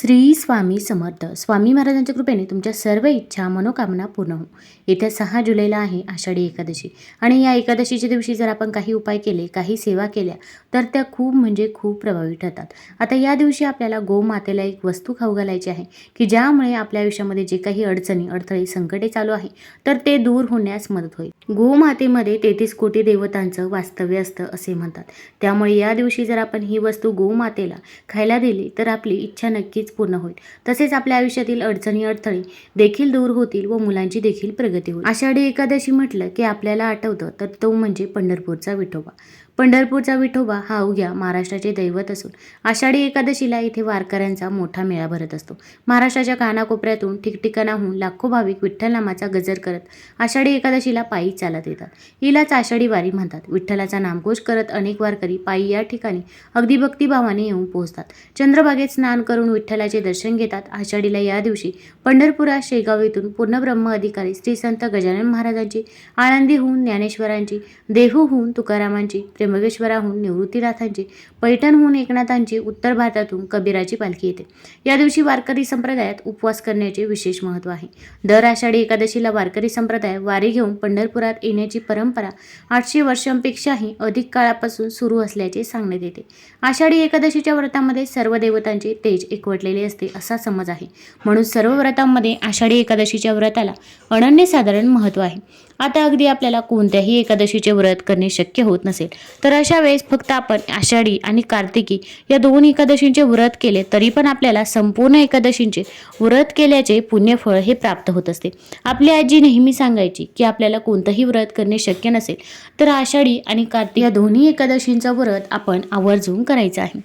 श्री स्वामी समर्थ. स्वामी महाराजांच्या कृपेने तुमच्या सर्व इच्छा मनोकामना पूर्ण हो येत्या सहा जुलैला आहे आषाढी एकादशी. आणि या एकादशीच्या दिवशी जर आपण काही उपाय केले काही सेवा केल्या तर त्या खूप म्हणजे खूप प्रभावी ठरतात. आता या दिवशी आपल्याला गोमातेला एक वस्तू खाऊ घालायची आहे की ज्यामुळे आपल्या आयुष्यामध्ये जे काही अडचणी अडथळे संकटे चालू आहे तर ते दूर होण्यास मदत होईल. गोमातेमध्ये तेहतीस कोटी देवतांचं वास्तव्य असतं असे म्हणतात. त्यामुळे या दिवशी जर आपण ही वस्तू गोमातेला खायला दिली तर आपली इच्छा नक्कीच पूर्ण होईल. तसेच आपल्या आयुष्यातील अडचणी अडथळे देखील दूर होतील व मुलांची देखील प्रगती होईल. आषाढी एकादशी म्हटलं की आपल्याला आठवतं तर तो म्हणजे पंढरपूरचा विठोबा. पंढरपूरचा विठोबा हा अवघ्या महाराष्ट्राचे दैवत असून आषाढी एकादशीला इथे वारकऱ्यांचा मोठा मेळा भरत असतो. महाराष्ट्राच्या कानाकोपऱ्यातून ठिकठिकाणाहून लाखो भाविक विठ्ठल नामाचा गजर करत आषाढी एकादशीला पायी चालत येतात. हिलाच आषाढी वारी म्हणतात. विठ्ठलाचा नामघोष करत अनेक वारकरी पायी या ठिकाणी अगदी भक्तिभावाने येऊन पोहोचतात. चंद्रभागेत स्नान करून विठ्ठलाचे दर्शन घेतात. आषाढीला या दिवशी पंढरपुरात शेगाव येथून पूर्णब्रह्म अधिकारी श्री संत गजानन महाराजांची आळंदीहून ज्ञानेश्वरांची देहूहून तुकारामांची त्र्यंबकेश्वराहून निवृत्तीनाथांची पैठणहून एकनाथांची उत्तर भारतातून कबीराची पालखी येते. या दिवशी वारकरी संप्रदायात उपवास करण्याचे विशेष महत्त्व आहे. दर आषाढी एकादशीला वारकरी संप्रदाय वारी घेऊन पंढरपुरात येण्याची परंपरा आठशे वर्षांपेक्षाही अधिक काळापासून सुरू असल्याचे सांगण्यात येते. आषाढी एकादशीच्या व्रतामध्ये सर्व देवतांचे तेज एकवटलेले असते असा समज आहे. म्हणून सर्व व्रतांमध्ये आषाढी एकादशीच्या व्रताला अनन्यसाधारण महत्त्व आहे. आता अगदी आपल्याला कोणत्याही एकादशीचे व्रत करणे शक्य होत नसेल तर अशा वेळेस फक्त आपण आषाढी आणि कार्तिकी या दोन एकादशींचे व्रत केले तरी पण आपल्याला संपूर्ण एकादशींचे व्रत केल्याचे पुण्यफळ हे प्राप्त होत असते. आपली आजी नेहमी सांगायची की आपल्याला कोणतंही व्रत करणे शक्य नसेल तर आषाढी आणि कार्तिक या दोन्ही एकादशींचा व्रत आपण आवर्जून करायचं आहे.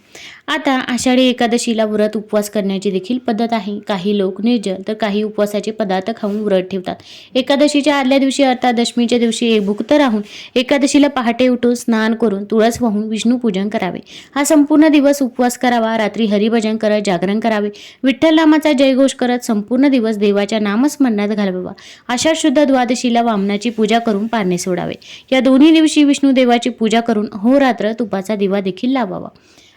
आता आषाढी एकादशीला व्रत उपवास करण्याची देखील पद्धत आहे. काही लोक निर्जल तर काही उपवासाचे पदार्थ खाऊन व्रत ठेवतात. एकादशीच्या आदल्या दिवशी अर्थात दशमीच्या दिवशी एक भुक्त राहून एकादशीला पहाटे उठून स्नान करून तुळस वाहून विष्णू पूजन करावे. हा संपूर्ण दिवस उपवास करावा रात्री हरिभजन करत जागरण करावे. विठ्ठल नामाचा जयघोष करत संपूर्ण दिवस देवाच्या नामस्मरणात घालवावा. अशा शुद्ध द्वादशीला वामनाची पूजा करून पारणे सोडावे. या दोन्ही दिवशी विष्णू देवाची पूजा करून होरात्र तुपाचा दिवा देखील लावावा.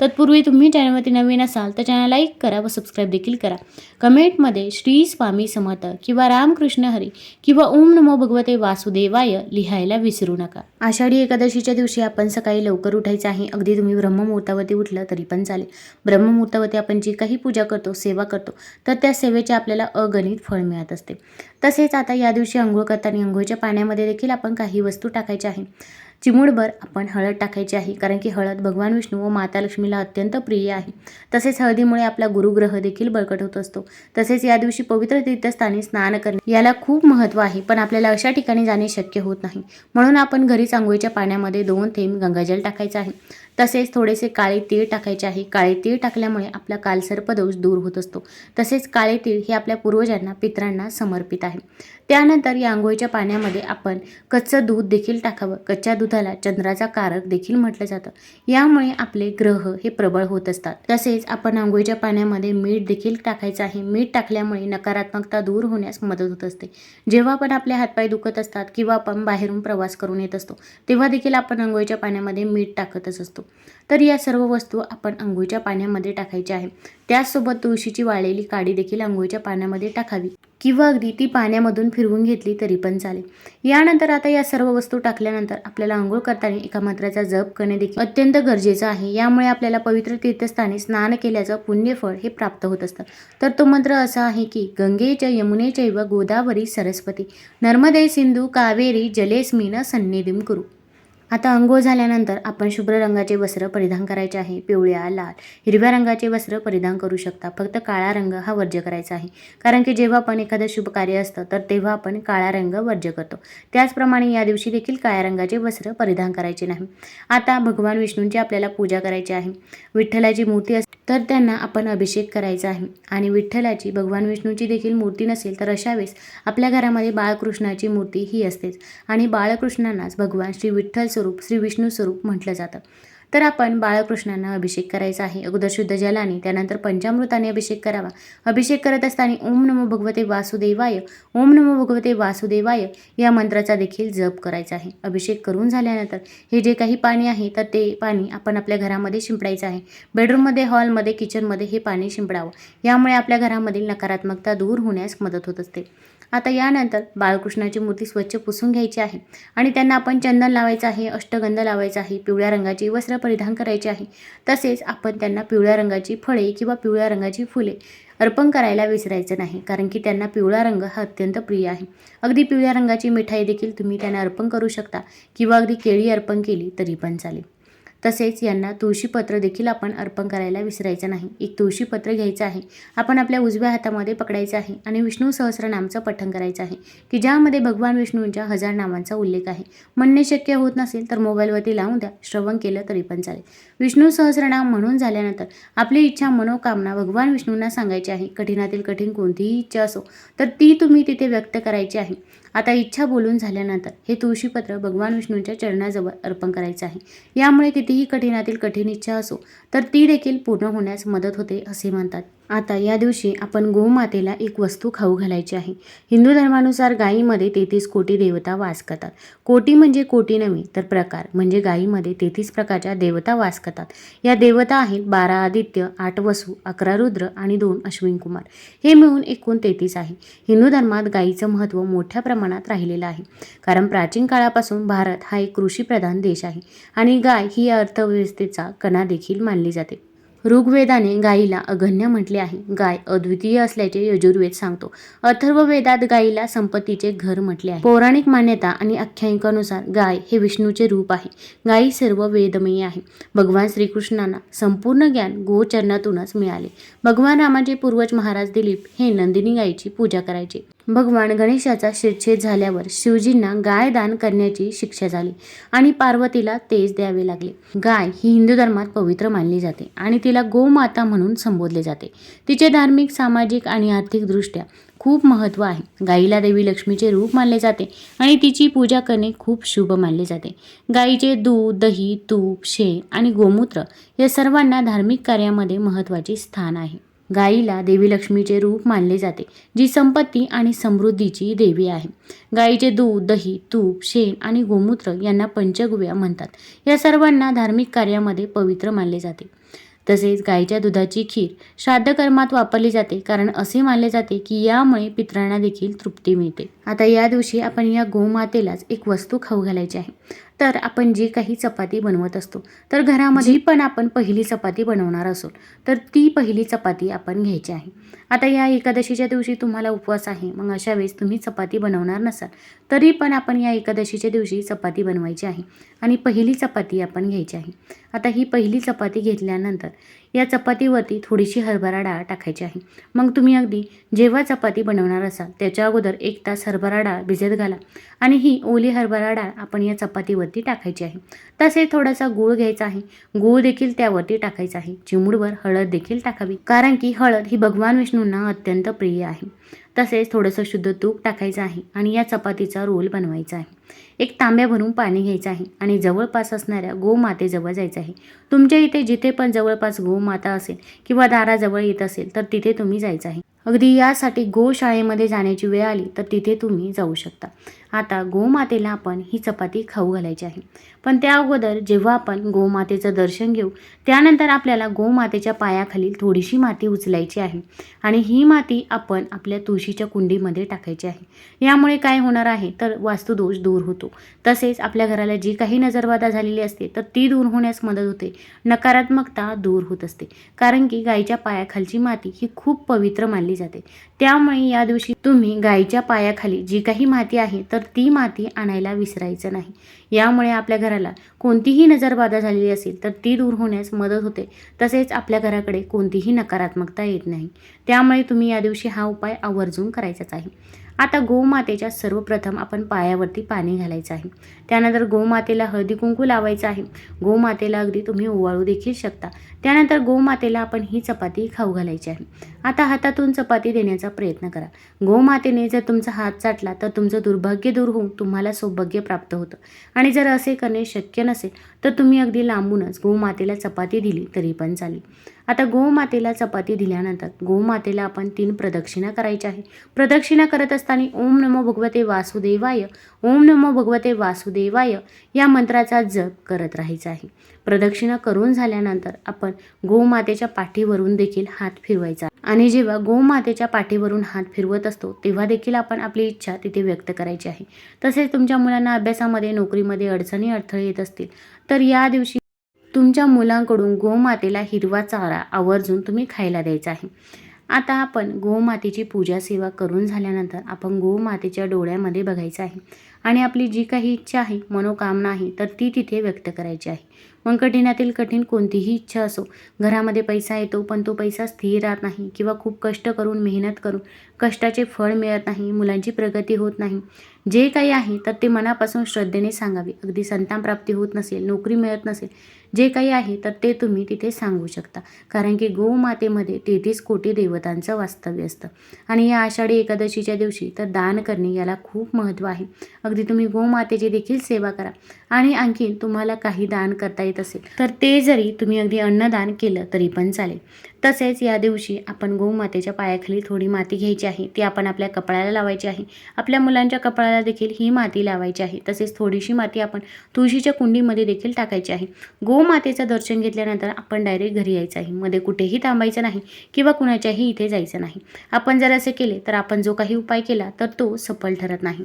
तत्पूर्वी तुम्ही चॅनलवरती नवीन असाल तर चॅनल लाईक करा व सबस्क्राईब देखील करा. कमेंटमध्ये श्री स्वामी समर्थ किंवा रामकृष्ण हरी किंवा ओम नमो भगवते वासुदेवाय लिहायला विसरू नका. आषाढी एकादशीच्या दिवशी आपण सकाळी लवकर उठायचं आहे. अगदी तुम्ही ब्रह्ममुहूर्तावरती उठलं तरी पण चालेल. ब्रह्ममुहूर्तावरती आपण जी काही पूजा करतो सेवा करतो तर त्या सेवेचे आपल्याला अगणित फळ मिळत असते. तसेच आता या दिवशी आंघोळ करताना आंघोळीच्या पाण्यामध्ये देखील आपण काही वस्तू टाकायच्या आहे चिमूटभर आपण हळद टाकायची आहे कारण की हळद भगवान विष्णू व माता लक्ष्मीला अत्यंत प्रिय आहे. तसेच हळदीमुळे आपला गुरुग्रह देखील बळकट होत असतो. तसेच या दिवशी पवित्र तीर्थस्थानी स्नान करणे याला खूप महत्त्व आहे पण आपल्याला अशा ठिकाणी जाणे शक्य होत नाही. म्हणून आपण घरीच आंघोळीच्या पाण्यामध्ये दोन थेंब गंगाजल टाकायचं आहे. तसेच थोडेसे काळे तीळ टाकायचे आहे. काळे तीळ टाकल्यामुळे आपला कालसर्पदोष दूर होत असतो. तसेच काळे तीळ हे आपल्या पूर्वजांना पित्रांना समर्पित आहे. त्यानंतर या आंघोळीच्या पाण्यामध्ये आपण कच्चं दूध देखील टाकावं. कच्च्या दुधाला चंद्राचा कारक देखील म्हटलं जातं. यामुळे आपले ग्रह हे प्रबळ होत असतात. तसेच आपण आंघोळीच्या पाण्यामध्ये मीठ देखील टाकायचं आहे. मीठ टाकल्यामुळे नकारात्मकता दूर होण्यास मदत होत असते. जेव्हा आपण आपले हातपाय दुखत असतात किंवा आपण बाहेरून प्रवास करून येत असतो तेव्हा देखील आपण आंघोळीच्या पाण्यामध्ये मीठ टाकतच असतो. तर या सर्व वस्तू आपण आंघोळीच्या पाण्यामध्ये टाकायच्या आहे त्याचसोबत तुळशीची वाळलेली काडी देखील आंघोळीच्या पाण्यामध्ये टाकावी. किंवा अगदी ती पाण्यामधून फिरवून घेतली तरी पण चालेल. यानंतर आता या सर्व वस्तू टाकल्यानंतर आपल्याला आंघोळ करताना एका मंत्राचा जप करणे देखील अत्यंत गरजेचं आहे. यामुळे आपल्याला पवित्र तीर्थस्थानी स्नान केल्याचं पुण्यफळ हे प्राप्त होत असतं. तर तो मंत्र असा आहे की गंगेच्या यमुनेच्या व गोदावरी सरस्वती नर्मदे सिंधू कावेरी जलेस्मिन सन्निधिम कुरु. आता अंघोळ झाल्यानंतर आपण शुभ्र रंगाचे वस्त्र परिधान करायचे आहे. पिवळ्या लाल हिरव्या रंगाचे वस्त्र परिधान करू शकता. फक्त काळा रंग हा वर्ज्य करायचा आहे. कारण की जेव्हा आपण एखादं शुभ कार्य असतं तर तेव्हा आपण काळा रंग वर्ज्य करतो. त्याचप्रमाणे या दिवशी देखील काळ्या रंगाचे वस्त्र परिधान करायचे नाही. आता भगवान विष्णूंची आपल्याला पूजा करायची आहे. विठ्ठलाची मूर्ती असते तर त्यांना आपण अभिषेक करायचा आहे. आणि विठ्ठलाची भगवान विष्णूची देखील मूर्ती नसेल तर अशा वेळेस आपल्या घरामध्ये बाळकृष्णाची मूर्ती ही असतेच. आणि बाळकृष्णांनाच भगवान श्री विठ्ठल स्वरूप श्री विष्णू स्वरूप म्हटलं जातं. तर आपण बाळकृष्णांना अभिषेक करायचा आहे. अगोदर शुद्ध जलाने त्यानंतर पंचामृताने अभिषेक करावा. अभिषेक करत असताना ओम नमो भगवते वासुदेवाय ओम नमो भगवते वासुदेवाय या मंत्राचा देखील जप करायचा आहे. अभिषेक करून झाल्यानंतर हे जे काही पाणी आहे तर ते पाणी आपण आपल्या घरामध्ये शिंपडायचं आहे. बेडरूममध्ये हॉलमध्ये किचनमध्ये हे पाणी शिंपडावं. यामुळे आपल्या घरामधील नकारात्मकता दूर होण्यास मदत होत असते. आता यानंतर बाळकृष्णाची मूर्ती स्वच्छ पुसून घ्यायची आहे. आणि त्यांना आपण चंदन लावायचं आहे अष्टगंध लावायचा आहे पिवळ्या रंगाची वस्त्र परिधान करायचे आहे. तसेच आपण त्यांना पिवळ्या रंगाची फळे किंवा पिवळ्या रंगाची फुले अर्पण करायला विसरायचं नाही कारण की त्यांना पिवळा रंग हा अत्यंत प्रिय आहे. अगदी पिवळ्या रंगाची मिठाई देखील तुम्ही त्यांना अर्पण करू शकता किंवा अगदी केळी अर्पण केली तरी पण चालेल. तसेच यांना तुळशीपत्र देखील आपण अर्पण करायला विसरायचं नाही. एक तुळशीपत्र घ्यायचं आहे. आपण आपल्या उजव्या हातामध्ये पकडायचं आहे आणि विष्णू सहस्रनामचं पठण करायचं आहे की ज्यामध्ये भगवान विष्णूंच्या हजार नामांचा उल्लेख आहे. म्हणणे शक्य होत नसेल तर मोबाईलवरती लावून द्या श्रवण केलं तरी पण चालेल. विष्णू सहस्रनाम म्हणून झाल्यानंतर आपली इच्छा मनोकामना भगवान विष्णूंना सांगायची आहे. कठीणातील कठीण कोणतीही इच्छा असो तर ती तुम्ही तिथे व्यक्त करायची आहे. आता इच्छा बोलून झाल्यानंतर हे तुळशीपत्र भगवान विष्णूंच्या चरणाजवळ अर्पण करायचं आहे. यामुळे कितीही कठीणातील कठीण इच्छा असो तर ती देखील पूर्ण होण्यास मदत होते असे म्हणतात. आता या दिवशी आपण गोमातेला एक वस्तू खाऊ घालायची आहे. हिंदू धर्मानुसार गायीमध्ये तेहतीस कोटी देवता वास करतात. कोटी म्हणजे कोटी नव्हे तर प्रकार म्हणजे गायीमध्ये तेहतीस प्रकारच्या देवता वास करतात. या देवता आहेत बारा आदित्य आठ वसू अकरा रुद्र आणि दोन अश्विन कुमार. हे मिळून एकूण तेहतीस आहे. हिंदू धर्मात गायीचं महत्त्व मोठ्या प्रमाणात राहिलेलं आहे. कारण प्राचीन काळापासून भारत हा एक कृषीप्रधान देश आहे आणि गाय ही अर्थव्यवस्थेचा कणा देखील मानली जाते. ऋग्वेदाने गायीला अगण्य म्हटले आहे. गाय अद्वितीय असल्याचे यजुर्वेद सांगतो. अथर्ववेदात गायीला संपत्तीचे घर म्हटले आहे. पौराणिक मान्यता आणि आख्यायिकानुसार गाय हे विष्णूचे रूप आहे. गायी सर्व वेदमयी आहे. भगवान श्रीकृष्णांना संपूर्ण ज्ञान गोचरणातूनच मिळाले. भगवान रामाचे पूर्वज महाराज दिलीप हे नंदिनी गायीची पूजा करायचे. भगवान गणेशाचा शिरछेद झाल्यावर शिवजींना गाय दान करण्याची शिक्षा झाली आणि पार्वतीला तेज द्यावे लागले. गाय ही हिंदू धर्मात पवित्र मानली जाते आणि तिला गोमाता म्हणून संबोधले जाते. तिचे धार्मिक सामाजिक आणि आर्थिकदृष्ट्या खूप महत्त्व आहे. गाईला देवी लक्ष्मीचे रूप मानले जाते आणि तिची पूजा करणे खूप शुभ मानले जाते. गाईचे दूध दही तूप शेण आणि गोमूत्र या सर्वांना धार्मिक कार्यामध्ये महत्त्वाचे स्थान आहे. गाईला देवी लक्ष्मीचे रूप मानले जाते जी संपत्ती आणि समृद्धीची देवी आहे. गाईचे दूध दही तूप शेण आणि गोमूत्र यांना पंचगुव्या म्हणतात. या सर्वांना धार्मिक कार्यामध्ये पवित्र मानले जाते. तसेच गाईच्या दुधाची खीर श्राद्धकर्मात वापरली जाते कारण असे मानले जाते की यामुळे पितरांना देखील तृप्ती मिळते. आता या दिवशी आपण या गोमातेलाच एक वस्तू खाऊ घालायची आहे. तर आपण जी काही चपाती बनवत असतो तर घरामध्ये पण आपण पहिली चपाती बनवणार असो तर ती पहिली चपाती आपण घ्यायची आहे. आता या एकादशीच्या दिवशी तुम्हाला उपवास आहे मग अशा वेळेस तुम्ही चपाती बनवणार नसाल तरी पण आपण या एकादशीच्या दिवशी चपाती बनवायची आहे आणि पहिली चपाती आपण घ्यायची आहे. आता ही पहिली चपाती घेतल्यानंतर या चपातीवरती थोडीशी हरभरा डाळ टाकायची आहे. मग तुम्ही अगदी जेव्हा चपाती बनवणार असाल त्याच्या अगोदर एक तास हरभरा डाळ भिजत घाला आणि ही ओली हरभरा डाळ आपण या चपातीवरती टाकायची आहे. तसे थोडासा गूळ घ्यायचा आहे. गूळ देखील त्यावरती टाकायचा आहे. चिमूडवर हळद देखील टाकावी. कारण की हळद ही भगवान विष्णूंना अत्यंत प्रिय आहे. तसेच थोडंसं शुद्ध तूप टाकायचं आहे आणि या चपातीचा रोल बनवायचा आहे. एक तांब्या भरून पाणी घ्यायचं आहे आणि जवळपास असणाऱ्या गोमातेजवळ जायचं आहे. तुमच्या इथे जिथे पण जवळपास गोमाता असेल किंवा दाराजवळ येत असेल तर तिथे तुम्ही जायचं आहे. अगदी यासाठी गोशाळेमध्ये जाण्याची वेळ आली तर तिथे तुम्ही जाऊ शकता. आता गोमातेला आपण ही चपाती खाऊ घालायची आहे. पण त्या अगोदर जेव्हा आपण गोमातेचं दर्शन घेऊ त्यानंतर आपल्याला गोमातेच्या पायाखाली थोडीशी माती उचलायची आहे आणि ही माती आपण आपल्या तुळशीच्या कुंडीमध्ये टाकायची आहे. यामुळे काय होणार आहे? तर वास्तुदोष दूर होतो. तसेच आपल्या घराला जी काही नजरबाधा झालेली असते तर ती दूर होण्यास मदत होते. नकारात्मकता दूर होत असते. कारण की गायीच्या पायाखालची माती ही खूप पवित्र मानली जाते. त्यामुळे या दिवशी तुम्ही गायीच्या पायाखाली जी काही माती आहे तर ती माती आणायला विसरायचं नाही. यामुळे आपल्या घराला कोणतीही नजरबाधा झालेली असेल तर ती दूर होण्यास मदत होते. तसेच आपल्या घराकडे कोणतीही नकारात्मकता येत नाही. त्यामुळे तुम्ही या दिवशी हा उपाय आवर्जून करायचाच आहे. आता गोमातेच्या सर्वप्रथम आपण पायावरती पाणी घालायचं आहे. त्यानंतर गोमातेला हळदी कुंकू लावायचं आहे. गोमातेला अगदी तुम्ही ओवाळू देखील शकता. त्यानंतर गोमातेला आपण ही चपाती खाऊ घालायची आहे. आता हातातून चपाती देण्याचा प्रयत्न करा. गोमातेने जर तुमचा हात चाटला तर तुमचं दुर्भाग्य दूर होऊन तुम्हाला सौभाग्य प्राप्त होतं. आणि जर असे करणे शक्य नसेल तर तुम्ही अगदी लांबूनच गोमातेला चपाती दिली तरी पण चालेल. आता गोमातेला चपाती दिल्यानंतर गोमातेला आपण तीन प्रदक्षिणा करायच्या आहे प्रदक्षिणा करत असताना ओम नमो भगवते वासुदेवाय ओम नमो भगवते वासुदेवाय या मंत्राचा जप करत राहायचा आहे. प्रदक्षिणा करून झाल्यानंतर आपण गोमातेच्या पाठीवरून देखील हात फिरवायचा. आणि जेव्हा गोमातेच्या पाठीवरून हात फिरवत असतो तेव्हा देखील आपण आपली इच्छा तिथे व्यक्त करायची आहे. तसेच तुमच्या मुलांना अभ्यासामध्ये नोकरीमध्ये अडचणी अडथळे येत असतील तर या दिवशी तुमच्या मुलांकडून गोमातेला हिरवा चारा आवर्जून तुम्ही खायला द्यायचा आहे. आता आपण गोमातेची पूजा सेवा करून झाल्यानंतर आपण गोमातेच्या डोळ्यामध्ये बघायचं आहे. आणि आपली जी काही इच्छा आहे मनोकामना आहे तर ती तिथे व्यक्त करायची आहे. मग कठीणातील कठीण कोणतीही इच्छा असो घरामध्ये पैसा येतो पण तो पैसा स्थिर राहत नाही किंवा खूप कष्ट करून मेहनत करून कष्टाचे फळ मिळत नाही मुलांची प्रगती होत नाही. जे काही आहे तर ते मनापासून श्रद्धेने सांगावे. अगदी संतानप्राप्ती होत नसेल नोकरी मिळत नसेल जे काही आहे तर ते तुम्ही तिथे सांगू शकता. कारण की गोमातेमध्ये तेहतीस कोटी देवतांचं वास्तव्य असतं. आणि या आषाढी एकादशीच्या दिवशी तर दान करणे याला खूप महत्त्व आहे. अगदी तुम्ही गोमातेची देखील सेवा करा. आणि आणखी तुम्हाला काही दान करता येत असेल तर ते जरी तुम्ही अगदी अन्नदान केलं तरी पण चालेल. तसेच या दिवशी आपण गोमातेच्या पायाखाली थोडी माती घ्यायची आहे. ती आपण आपल्या कपाळाला लावायची आहे. आपल्या मुलांच्या कपाळाला देखील ही माती लावायची आहे. तसेच थोडीशी माती आपण तुळशीच्या कुंडीमध्ये देखील टाकायची आहे. गोमातेचं दर्शन घेतल्यानंतर आपण डायरेक्ट घरी यायचं आहे. मध्ये कुठेही थांबायचं नाही किंवा कुणाच्याही इथे जायचं नाही. आपण जर असे केले तर आपण जो काही उपाय केला तर तो सफल ठरत नाही.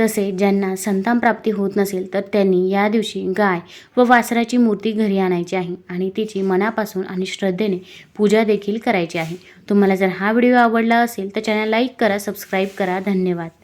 तसे ज्यांना संतान प्राप्ती होत नसेल तर त्यांनी या दिवशी गाय व वासराची मूर्ती घरी आणायची आहे आणि तिची मनापासून आणि श्रद्धेने पूजा देखील करायची आहे. तुम्हाला जर हा व्हिडिओ आवडला असेल तर चॅनल लाईक करा सबस्क्राईब करा. धन्यवाद.